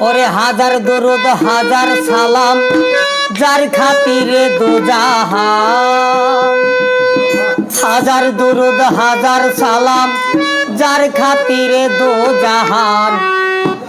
ওরে হাজার দরুদ হাজার সালাম যার খাতিরে হাজার দরুদ হাজার সালাম যার খাতিরে দুজাহান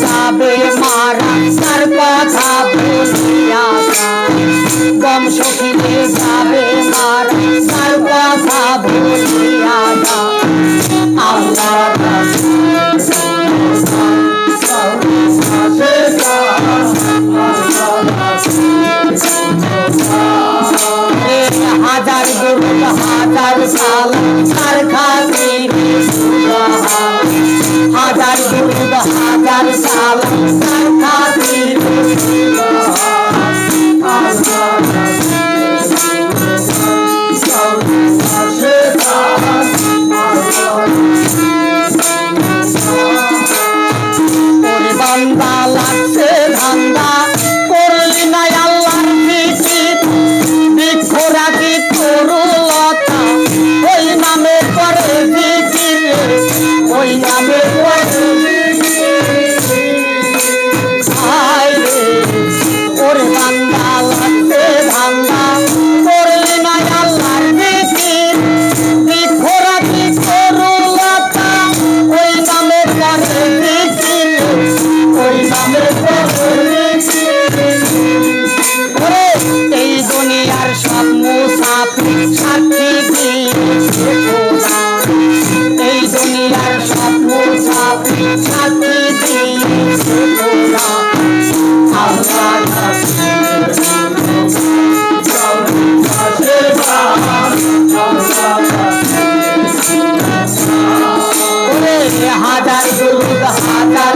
যাবে মারা, তার কথা বলিয়া বংশ ফিরে যাবে মারা, তার কথা বলিয়া আল্লাহ হাজার গুরু হাজার সাল খাতিরে হাজার গুরু হাজার সাল বান্দা লাগছে ধান্দা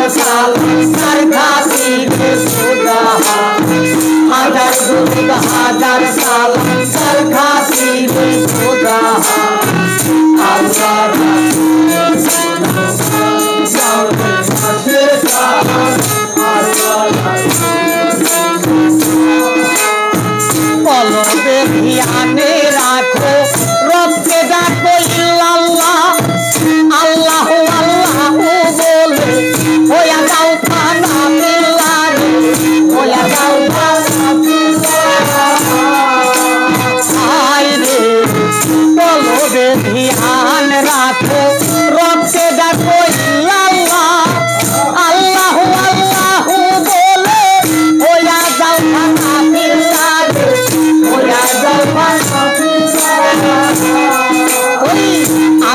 হাজার সাল তার খাতিরে খোদা হাজার দুর্গ, হাজার সাল তার খাতিরে খোদা আল্লাহ কলবে ধ্যানে রাখো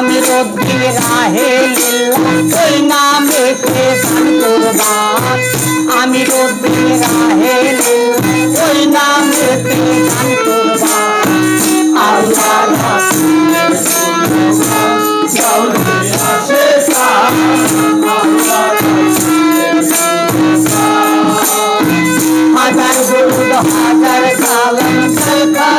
আমি রব্বি রাহে লিল্লাহ ওই নামে কে গান করবান আমি রব্বি রাহে লিল্লাহ ওই নামে কে গান করবান আল্লাহ হাজার গুরুদ হাজার কালাম কালকাসি